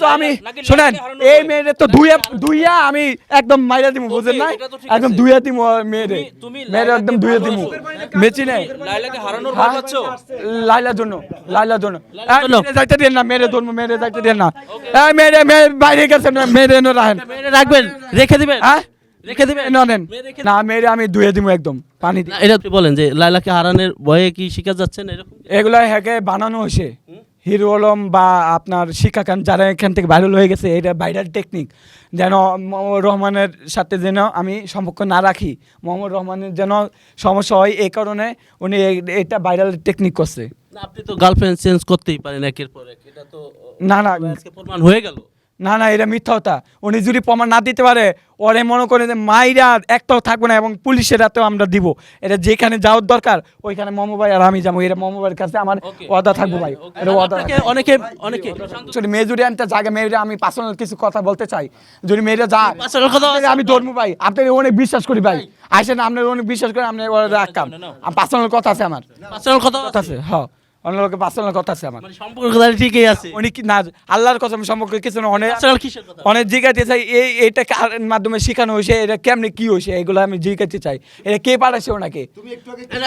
তো আমি শোনেন এই মেয়েরে তো দুইয়া দুইয়া আমি একদম মাইরা দিব বুঝেন না একদম দুইয়া দিব মেয়েরে। মেয়েরে একদম দুইয়া ভালোবাসো। মেচি নেই। লাইলাকে হারানোর ভয় হ্যাঁ? পাচ্ছ লাইলার জন্য লাইলার জন্য। যাইতে দেন না ধরবো মেরে যাইতে দেন না। এই মেরে মেরে বাইরে গেছে না এনে রাখেন। রাখবেন রেখে দিবেন? হ্যাঁ? রেখে দিবেন? না নেন না মেরে আমি ধুয়ে দিব একদম পানি এটা বলেন যে লাইলাকে হারানোর ভয়ে কি শিকার যাচ্ছেন এরকম? এগুলো হ্যাকে বানানো হয়েছে। হিরো আলম বা আপনার শিক্ষা খান যারা এখান থেকে ভাইরাল হয়ে গেছে এটা ভাইরাল টেকনিক যেন মোহাম্মদ রহমানের সাথে যেন আমি সম্পর্ক না রাখি মোহাম্মদ রহমানের যেন সমস্যা হয় এই কারণে উনি এটা ভাইরাল টেকনিক করছে। আপনি তো গার্লফ্রেন্ড চেঞ্জ করতেই পারেন একের পর এক এটা তো না না। আজকে প্রমাণ হয়ে গেল। না না এটা মিথ্যা কথা। উনি যদি প্রমাণ না দিতে পারে ওরে মনে করে যে মাইরা একটাও থাকবে না এবং পুলিশের হাতেও আমরা দিব। এটা যেখানে যাওয়ার দরকার ওইখানে মমো ভাই আর আমি যাব। এটা মমো ভাইয়ের কাছে আমার. ওয়াদা থাকব ভাই। এটা ওয়াদা অনেকে অনেকে মেয়ে যদি আনতে জায়গা মেয়েরা আমি পার্সোনাল কিছু কথা বলতে চাই। যদি মেয়েরা আপনাকে আমি ধর্ম ভাই আপনাকে অনেক বিশ্বাস করি ভাই। আসেন আপনার অনেক বিশ্বাস করে আপনি রাখতাম পার্সোনাল কথা আছে আমার। পার্সোনাল কথা আছে হ্যাঁ। অন্য লোকের পার্সোনাল কথা আছে আমার। মানে সম্পর্ক তাহলে ঠিকই আছে। উনি কি না আল্লাহর কথা সম্পর্কে কিছু না অনেক পার্সোনাল কিসের কথা? অনেক জিজ্ঞাসা চাই এই এইটা কার মাধ্যমে শেখানো হয়েছে? এটা কেমনে কি হয়েছে? এগুলো আমি জিজ্ঞাসা চাই। এটা কে পাঠাচ্ছে ওনাকে?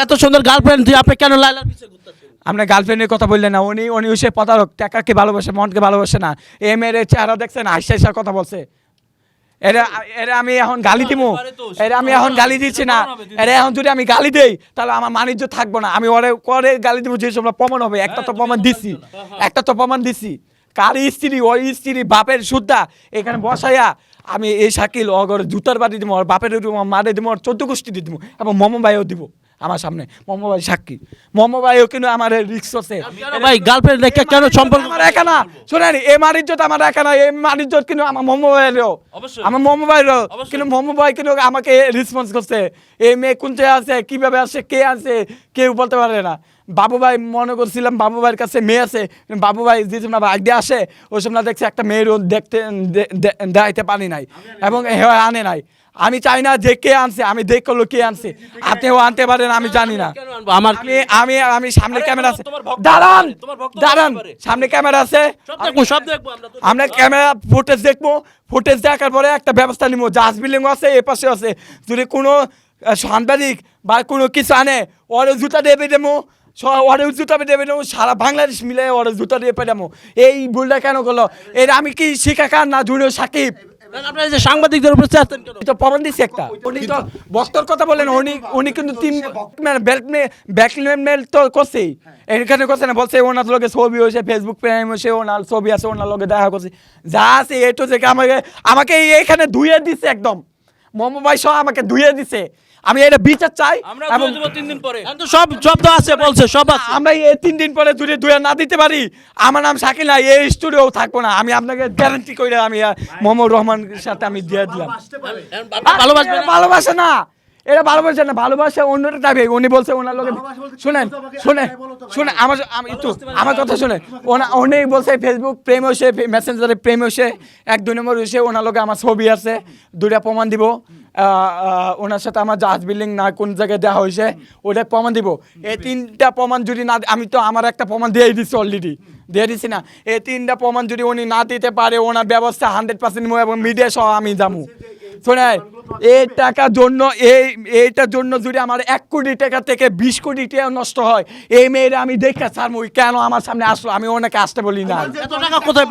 এত সুন্দর গার্লফ্রেন্ড তুই আপনি কেন লাইলার পিছে ঘুরতেছেন? আপনার গার্লফ্রেন্ডের কথা বললেন না। উনি উনি হচ্ছে প্রতারক টাকাকে ভালোবাসে মনকে ভালোবাসে না। এ মেয়ের চেহারা দেখছেন আইসা আইসা কথা বলছে। এরা এরা আমি এখন গালি দিব এরা আমি এখন গালি দিচ্ছি না। এরা এখন যদি আমি গালি দেই তাহলে আমার মানিজ্য থাকব না। আমি ওরে করে গালি দিব যে সব প্রমাণ হবে। একটা তো প্রমাণ দিছি। একটা তো প্রমাণ দিছি। কার স্ত্রী ওই স্ত্রী বাপের সুদ্ধা এখানে বসাইয়া আমি এই শাকিল অগর জুতার বাড়ি দিব ওর বাপের দিব মারে দিব ওর চোদ্দ গোষ্ঠী দিব এবং মম ভাইও দিব। আমার সামনে। মোহাম্মদ ভাই সাক্ষী। মম ভাইও কিন্তু আমার রিক্স আছে ভাই গার্লফ্রেন্ড রেখে কেন সম্পর্ক আমার একা না। শোনেন এ মানিজ্যত আমার একা না। এই মানিজ্যত কিন্তু আমার মোহাম্মদ ভাইয়েরও। আমার মোমো ভাইয়েরও কিন্তু মোমো ভাই কিন্তু আমাকে রেসপন্স করছে। এই মেয়ে কোন জায়গায় আছে কীভাবে আসে কে আছে কেউ বলতে পারে না। বাবু ভাই মনে করছিলাম বাবু ভাইয়ের কাছে মেয়ে আছে। বাবু ভাই যে সময় আগে আসে ওই সময় দেখছে একটা মেয়েরও দেখতে দেখাইতে পারি নাই এবং আনে নাই। আমি চাই না যে কে আনছে আমি দেখল কে আনছে। আপনিও আনতে পারেন আমি জানি না। আমার আমি আমি সামনে ক্যামেরা আছে। দাঁড়ান দাঁড়ান সামনে ক্যামেরা আছে। আমরা ক্যামেরা ফুটেজ দেখব। ফুটেজ দেখার পরে একটা ব্যবস্থা নিবো। জাহাজ বিল্ডিং আছে এ পাশে আছে। যদি কোনো সাংবাদিক বা কোনো কিছু আনে ওরে জুতা দেবে দেবো। ওরে জুতা দেবে দেবো সারা বাংলাদেশ মিলে ওরে জুতা দিয়ে পেটামো এই ভুলটা কেন করল? এর আমি কি শিখা খান না জুনিয়র সাকিব? আপনারা যে সাংবাদিকদের উপর চাচ্ছেন উনি তো প্রমাণ দিচ্ছে একটা। উনি তো বক্তর কথা বলেন উনি উনি কিন্তু তিন ব্যাকমেল তো করছেই। এখানে করছে না বলছে ওনার লগে ছবি হয়েছে ফেসবুক প্রেম হয়েছে ওনার ছবি আছে ওনার লগে দেখা করছে। যা আছে এই তো যে আমাকে আমাকে এখানে ধুয়ে দিছে একদম। মোমো ভাই সহ আমাকে ধুয়ে দিছে। আমি এটা বিচার চাই তিন দিন পরে। সব সব তো আছে বলছে সব আছে। আমরা এই তিন দিন পরে দূরে ধুয়ে না দিতে পারি। আমার নাম শাকিল না এই স্টুডিও থাকব না। আমি আপনাকে গ্যারান্টি করে আমি মোহাম্মদ রহমানের সাথে আমি দিয়ে দিলাম। ভালোবাসে না। এরা ভালোবাসে না ভালোবাসে অন্যটা টাইপে উনি বলছে ওনার লোকে শুনেন শুনে শুনে আমার আমি একটু আমার কথা শুনে ওনা উনি বলছে ফেসবুক প্রেম হয়েছে মেসেঞ্জারে প্রেম হয়েছে এক দুই নম্বর হয়েছে ওনার লোকে আমার ছবি আছে দুইটা প্রমাণ দিব ওনার সাথে আমার জাহাজ বিল্ডিং না কোন জায়গায় দেওয়া হয়েছে ওটা প্রমাণ দিব। এই তিনটা প্রমাণ যদি না আমি তো আমার একটা প্রমাণ দিয়ে দিচ্ছি অলরেডি দিয়ে দিচ্ছি না। এই তিনটা প্রমাণ যদি উনি না দিতে পারে ওনার ব্যবস্থা হান্ড্রেড পার্সেন্ট এবং মিডিয়া সহ আমি যাব। শোনায় এই টাকার জন্য, এই, এইটার জন্য যদি আমার এক কোটি টাকা থেকে বিশ কোটি টাকা নষ্ট হয়, এই মেয়েরা আমি দেখে স্যার কেন আমার সামনে আসলো? আমি ওনাকে আসতে বলি না। কোথায়